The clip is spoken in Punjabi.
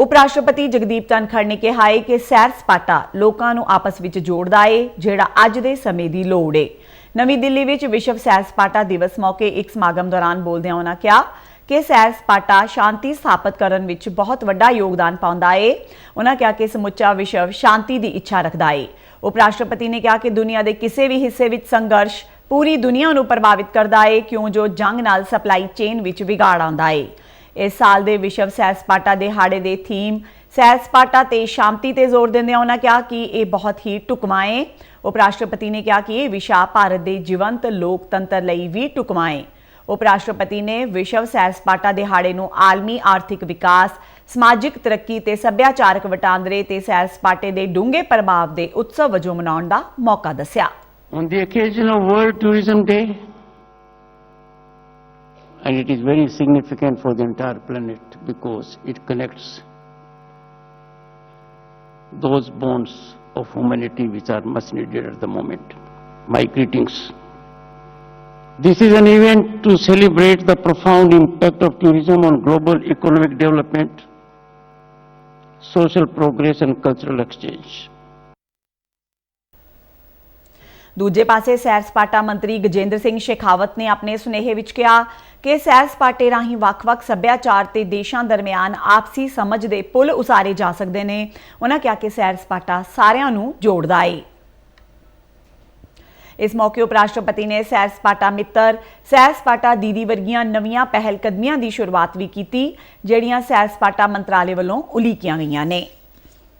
ਉਪ ਰਾਸ਼ਟਰਪਤੀ ਜਗਦੀਪ ਧਨਖੜ ਨੇ ਕਿਹਾ ਹੈ ਕਿ ਸੈਰ ਸਪਾਟਾ ਲੋਕਾਂ ਨੂੰ ਆਪਸ ਵਿੱਚ ਜੋੜਦਾ ਏ, ਜਿਹੜਾ ਅੱਜ ਦੇ ਸਮੇਂ ਦੀ ਲੋੜ ਏ। ਨਵੀਂ ਦਿੱਲੀ ਵਿੱਚ ਵਿਸ਼ਵ ਸੈਰ ਸਪਾਟਾ ਦਿਵਸ ਮੌਕੇ ਇੱਕ ਸਮਾਗਮ ਦੌਰਾਨ ਬੋਲਦਿਆਂ ਉਹਨਾਂ ਕਿਹਾ ਕਿ ਸੈਰ ਸਪਾਟਾ ਸ਼ਾਂਤੀ ਸਥਾਪਿਤ ਕਰਨ ਵਿੱਚ ਬਹੁਤ ਵੱਡਾ ਯੋਗਦਾਨ ਪਾਉਂਦਾ ਏ। ਉਹਨਾਂ ਕਿਹਾ ਕਿ ਸਮੁੱਚਾ ਵਿਸ਼ਵ ਸ਼ਾਂਤੀ ਦੀ ਇੱਛਾ ਰੱਖਦਾ ਏ। ਉਪ ਰਾਸ਼ਟਰਪਤੀ ਨੇ ਕਿਹਾ ਕਿ ਦੁਨੀਆ ਦੇ ਕਿਸੇ ਵੀ ਹਿੱਸੇ ਵਿੱਚ ਸੰਘਰਸ਼ ਪੂਰੀ ਦੁਨੀਆ ਨੂੰ ਪ੍ਰਭਾਵਿਤ ਕਰਦਾ ਏ, ਕਿਉਂ ਜੋ ਜੰਗ ਨਾਲ ਸਪਲਾਈ ਚੇਨ ਵਿੱਚ ਵਿਗਾੜ ਆਉਂਦਾ ਏ। ਇਸ ਸਾਲ ਦੇ ਵਿਸ਼ਵ ਸੈਰ ਸਪਾਟਾ ਦਿਹਾੜੇ ਦੇ ਥੀਮ ਸੈਰ ਸਪਾਟਾ ਤੇ ਸ਼ਾਂਤੀ ਤੇ ਜ਼ੋਰ ਦਿੰਦਿਆਂ ਉਹਨਾਂ ਕਿਹਾ ਕਿ ਇਹ ਬਹੁਤ ਹੀ ਢੁਕਵਾਂ ਏ ਉਪ ਰਾਸ਼ਟਰਪਤੀ ਨੇ ਕਿਹਾ ਕਿ ਇਹ ਵਿਸ਼ਾ ਭਾਰਤ ਦੇ ਜੀਵੰਤ ਲੋਕਤੰਤਰ ਲਈ ਵੀ ਢੁਕਵਾਂ ਏ ਉਪ ਰਾਸ਼ਟਰਪਤੀ ਨੇ ਵਿਸ਼ਵ ਸੈਰ ਸਪਾਟਾ ਦਿਹਾੜੇ ਨੂੰ ਆਲਮੀ ਆਰਥਿਕ ਵਿਕਾਸ ਸਮਾਜਿਕ ਤਰੱਕੀ ਤੇ ਸੱਭਿਆਚਾਰਕ ਵਟਾਂਦਰੇ ਤੇ ਸੈਰ ਸਪਾਟੇ ਦੇ ਡੂੰਘੇ ਪ੍ਰਭਾਵ ਦੇ ਉਤਸਵ ਵਜੋਂ ਮਨਾਉਣ ਦਾ ਮੌਕਾ ਦੱਸਿਆ। On the occasion of World Tourism Day, and it is very significant for the entire planet because it connects those bonds of humanity which are much needed at the moment. My greetings. This is an event to celebrate the profound impact of tourism on global economic development, social progress and cultural exchange. ਦੂਜੇ ਪਾਸੇ ਸੈਰ ਸਪਾਟਾ ਮੰਤਰੀ ਗਜੇਂਦਰ ਸਿੰਘ ਸ਼ੇਖਾਵਤ ਨੇ ਆਪਣੇ ਸੁਨੇਹੇ ਵਿੱਚ ਕਿਹਾ ਕਿ ਸੈਰ ਸਪਾਟੇ ਰਾਹੀਂ ਵੱਖ-ਵੱਖ ਸੱਭਿਆਚਾਰ ਤੇ ਦੇਸ਼ਾਂ ਦਰਮਿਆਨ ਆਪਸੀ ਸਮਝ ਦੇ ਪੁਲ ਉਸਾਰੇ ਜਾ ਸਕਦੇ ਨੇ। ਉਹਨਾਂ ਕਿਹਾ ਕਿ ਸੈਰ ਸਪਾਟਾ ਸਾਰਿਆਂ ਨੂੰ ਜੋੜਦਾ ਏ। ਇਸ ਮੌਕੇ ਉਪ ਰਾਸ਼ਟਰਪਤੀ ਨੇ ਸੈਰ ਸਪਾਟਾ ਮਿੱਤਰ, ਸੈਰ ਸਪਾਟਾ ਦੀਦੀ ਵਰਗੀਆਂ ਨਵੀਆਂ ਪਹਿਲ ਕਦਮੀਆਂ ਦੀ ਸ਼ੁਰੂਆਤ ਵੀ ਕੀਤੀ, ਜਿਹੜੀਆਂ ਸੈਰ ਸਪਾਟਾ ਮੰਤਰਾਲੇ ਵੱਲੋਂ ਉਲੀਕੀਆਂ ਗਈਆਂ ਨੇ।